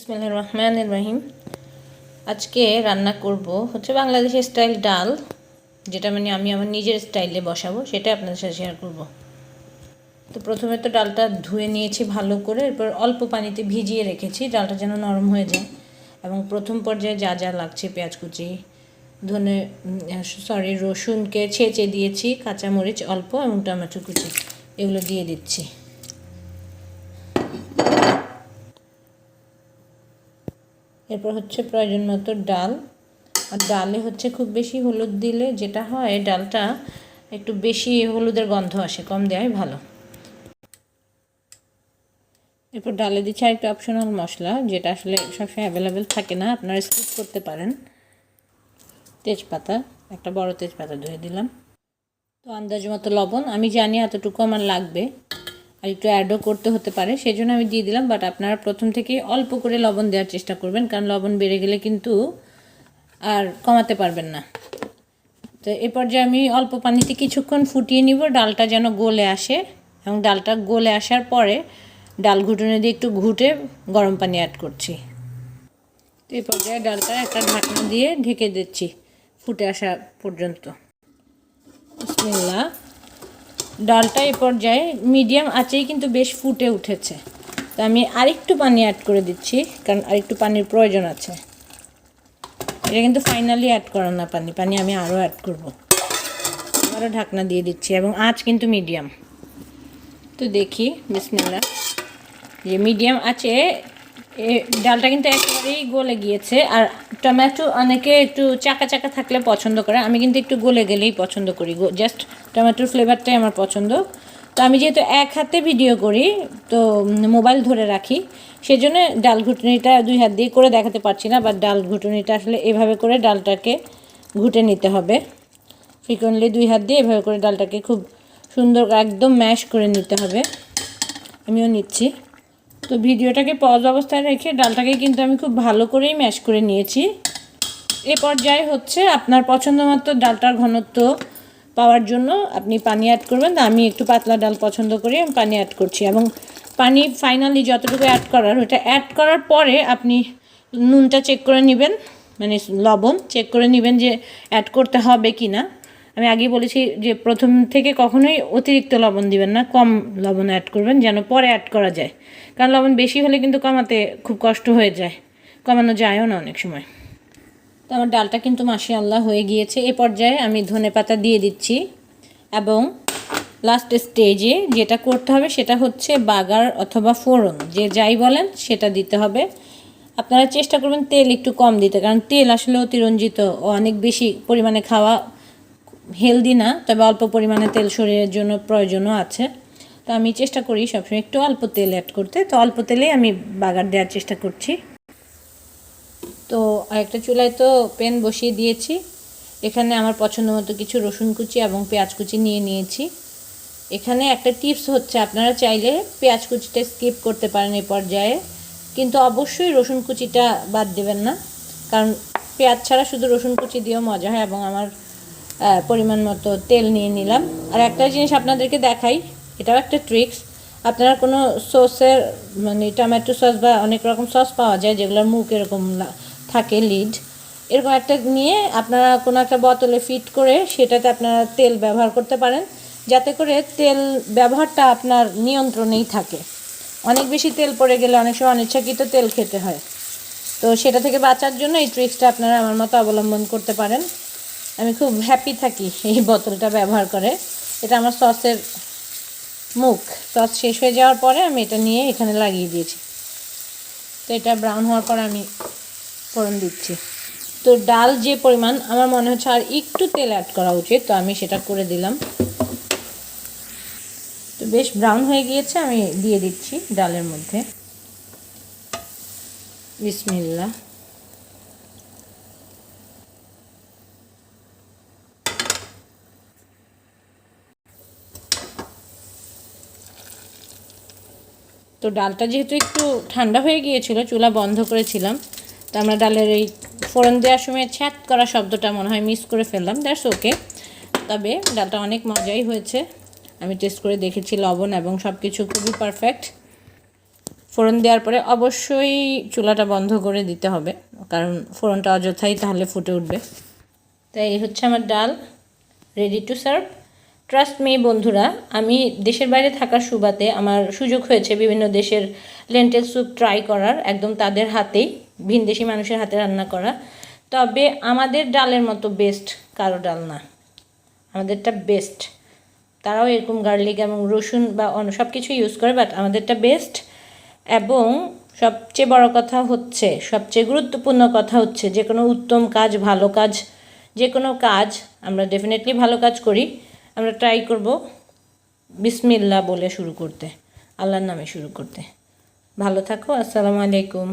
বিসমিল্লাহ রহমান রহিম। আজকে রান্না করব হচ্ছে বাংলাদেশের স্টাইল ডাল, যেটা মানে আমি আমার নিজের স্টাইলে বসাবো সেটা আপনাদের সাথে শেয়ার করব। তো প্রথমে তো ডালটা ধুয়ে নিয়েছি ভালো করে, এরপর অল্প পানিতে ভিজিয়ে রেখেছি, ডালটা যেন নরম হয়ে যায়। এবং প্রথম পর্যায়ে যা যা লাগছে, পেঁয়াজ কুচি, ধনে সরি রসুনকে ছেঁচে দিয়েছি, কাঁচামরিচ অল্প এবং টমেটো কুচি, এগুলো দিয়ে দিচ্ছি। এরপর হচ্ছে প্রয়োজন মতো ডাল। আর ডালে হচ্ছে খুব বেশি হলুদ দিলে যেটা হয়, ডালটা একটু বেশি হলুদের গন্ধ আসে, কম দেওয়াই ভালো। এরপর ডালে দিচ্ছি আরেকটা অপশনাল মশলা, যেটা আসলে সবসময় অ্যাভেলেবেল থাকে না, আপনারা স্কিপ করতে পারেন। তেজপাতা, একটা বড় তেজপাতা ধুয়ে দিলাম। তো আন্দাজ মতো লবণ, আমি জানি এতটুকু আমার লাগবে। আর একটু অ্যাডও করতে হতে পারে সেই জন্য আমি দিয়ে দিলাম বাট আপনারা প্রথম থেকেই অল্প করে লবণ দেওয়ার চেষ্টা করবেন, কারণ লবণ বেড়ে গেলে কিন্তু আর কমাতে পারবেন না। তো এ পর্যায়ে আমি অল্প পানিতে কিছুক্ষণ ফুটিয়ে নিব, ডালটা যেন গলে আসে, এবং ডালটা গলে আসার পরে ডাল ঘুটুনে দিয়ে একটু ঘুটে গরম পানি অ্যাড করছি। তো এই পর্যায়ে ডালটা একটা ঢাকনা দিয়ে ঢেকে দিচ্ছি, ফুটে আসা পর্যন্ত। বিসমিল্লাহ। ডালটা এ পর্যায়ে মিডিয়াম আঁচেই কিন্তু বেশ ফুটে উঠেছে। তো আমি আরেকটু পানি অ্যাড করে দিচ্ছি, কারণ আরেকটু পানির প্রয়োজন আছে। এটা কিন্তু ফাইনালি অ্যাড করা না পানি পানি আমি আরও অ্যাড করব। আবারও ঢাকনা দিয়ে দিচ্ছি এবং আঁচ কিন্তু মিডিয়াম তো দেখি বিসমিল্লা যে মিডিয়াম আছে ডালটা কিন্তু একেবারেই গলে গিয়েছে। আর টমেটো অনেকে একটু চাকা চাকা থাকলে পছন্দ করে। আমি কিন্তু একটু গলে গেলেই পছন্দ করি। জাস্ট টমেটোর ফ্লেভারটাই আমার পছন্দ। তো আমি যেহেতু এক হাতে ভিডিও করি, তো মোবাইল ধরে রাখি সেই জন্য ডাল ঘুটনিটা দুই হাত দিয়ে করে দেখাতে পারছি না। বাট ডাল ঘুটনিটা আসলে এভাবে করে ডালটাকে ঘুটে নিতে হবে। ফ্রিকুয়েন্টলি দুই হাত দিয়ে এভাবে করে ডালটাকে খুব সুন্দর একদম ম্যাশ করে নিতে হবে। আমিও নিচ্ছি। তো ভিডিওটাকে পজ অবস্থায় রেখে ডালটাকে কিন্তু আমি খুব ভালো করেই ম্যাশ করে নিয়েছি। এ পর্যায়ে হচ্ছে আপনার পছন্দ মতো ডালটার ঘনত্ব পাওয়ার জন্য আপনি পানি অ্যাড করবেন। আমি একটু পাতলা ডাল পছন্দ করি আমি পানি অ্যাড করছি এবং পানি ফাইনালি যতটুকু অ্যাড করার, ওটা অ্যাড করার পরে আপনি নুনটা চেক করে নেবেন মানে লবণ চেক করে নেবেন যে অ্যাড করতে হবে কি না আমি আগেই বলেছি যে প্রথম থেকে কখনোই অতিরিক্ত লবণ দিবেন না, কম লবণ অ্যাড করবেন যেন পরে অ্যাড করা যায়। কারণ লবণ বেশি হলে কিন্তু কমাতে খুব কষ্ট হয়ে যায়, কমানো যায়ও না অনেক সময়। তো আমার ডালটা কিন্তু মাসি আল্লাহ হয়ে গিয়েছে। এ পর্যায়ে আমি ধনে পাতা দিয়ে দিচ্ছি এবং লাস্ট স্টেজে যেটা করতে হবে সেটা হচ্ছে বাগার অথবা ফোড়ন, যে যাই বলেন সেটা দিতে হবে। আপনারা চেষ্টা করবেন তেল একটু কম দিতে, কারণ তেল আসলে অতিরঞ্জিত, অনেক বেশি পরিমাণে খাওয়া হেলদি না, তবে অল্প পরিমাণে তেল শরীরের জন্য প্রয়োজনও আছে। তো আমি চেষ্টা করি সবসময় একটু অল্প তেল অ্যাড করতে। তো অল্প তেলে আমি বাগার দেওয়ার চেষ্টা করছি। তো আরেকটা চুলায় তো প্যান বসিয়ে দিয়েছি। এখানে আমার পছন্দ মতো কিছু রসুন কুচি এবং পেঁয়াজ কুচি নিয়ে নিয়েছি। এখানে একটা টিপস হচ্ছে, আপনারা চাইলে পেঁয়াজ কুচিটা স্কিপ করতে পারেন এই পর্যায়ে। কিন্তু অবশ্যই রসুন কুচিটা বাদ দেবেন না। কারণ পেঁয়াজ ছাড়া শুধু রসুন কুচি দিয়েও মজা হয় এবং আমার পরিমাণ মতো তেল নিয়ে নিলাম। আর একটা জিনিস আপনাদেরকে দেখাই, এটাও একটা ট্রিক্স আপনারা কোনো সসের মানে টমেটো সস বা অনেক রকম সস পাওয়া যায়, যেগুলোর মুখ এরকম থাকে লিড এরকম একটা নিয়ে আপনারা কোনো একটা বোতলে ফিট করে সেটাতে আপনারা তেল ব্যবহার করতে পারেন। যাতে করে তেল ব্যবহারটা আপনার নিয়ন্ত্রণেই থাকে। অনেক বেশি তেল পড়ে গেলে অনেক সময় অনিচ্ছাকৃত তেল খেতে হয়। তো সেটা থেকে বাঁচার জন্য এই ট্রিক্সটা আপনারা আমার মতো অবলম্বন করতে পারেন। আমি খুব হ্যাপি থাকি এই বোতলটা ব্যবহার করে। এটা আমার সসের মুখ। সস শেষ হয়ে যাওয়ার পরে আমি এটা নিয়ে এখানে লাগিয়ে দিয়েছি। তো এটা ব্রাউন হওয়ার পর আমি ফোড়ন দিচ্ছি। তো ডাল যে পরিমাণ, আমার মনে হচ্ছে আর একটু তেল অ্যাড করা উচিত, তো আমি সেটা করে দিলাম। তো বেশ ব্রাউন হয়ে গিয়েছে, আমি দিয়ে দিচ্ছি ডালের মধ্যে। বিসমিল্লা তো ডালটা যেহেতু একটু ঠান্ডা হয়ে গিয়েছিল, চুলা বন্ধ করেছিলাম, তো আমরা ডালের এই ফোড়ন দেওয়ার সময় ছ্যাত করা শব্দটা মনে হয় মিস করে ফেললাম, দ্যাটস ওকে। তবে ডালটা অনেক মজাই হয়েছে। আমি টেস্ট করে দেখেছি লবণ এবং সব কিছু খুবই পারফেক্ট। ফোড়ন দেওয়ার পরে অবশ্যই চুলাটা বন্ধ করে দিতে হবে, কারণ ফোড়নটা অযথাই তাহলে ফুটে উঠবে। তাই এই হচ্ছে আমার ডাল ready to serve trust me বন্ধুরা, আমি দেশের বাইরে থাকার সুবাদে আমার সুযোগ হয়েছে বিভিন্ন দেশের লেন্টেল স্যুপ ট্রাই করার, একদম তাদের হাতেই ভিনদেশি মানুষের হাতে রান্না করা। তবে আমাদের ডালের মতো বেস্ট কারও ডাল না। আমাদেরটা বেস্ট তারাও এরকম গার্লিক এবং রসুন বা অন্য সব কিছু ইউজ করে বাট আমাদেরটা বেস্ট এবং সবচেয়ে বড় কথা হচ্ছে, সবচেয়ে গুরুত্বপূর্ণ কথা হচ্ছে, যে কোনো উত্তম কাজ, ভালো কাজ, যে কোনো কাজ, আমরা ডেফিনেটলি ভালো কাজ করি। আমরা ট্রাই করব বিসমিল্লা বলে শুরু করতে, আল্লাহর নামে শুরু করতে। ভালো থাকো, আসসালামু আলাইকুম।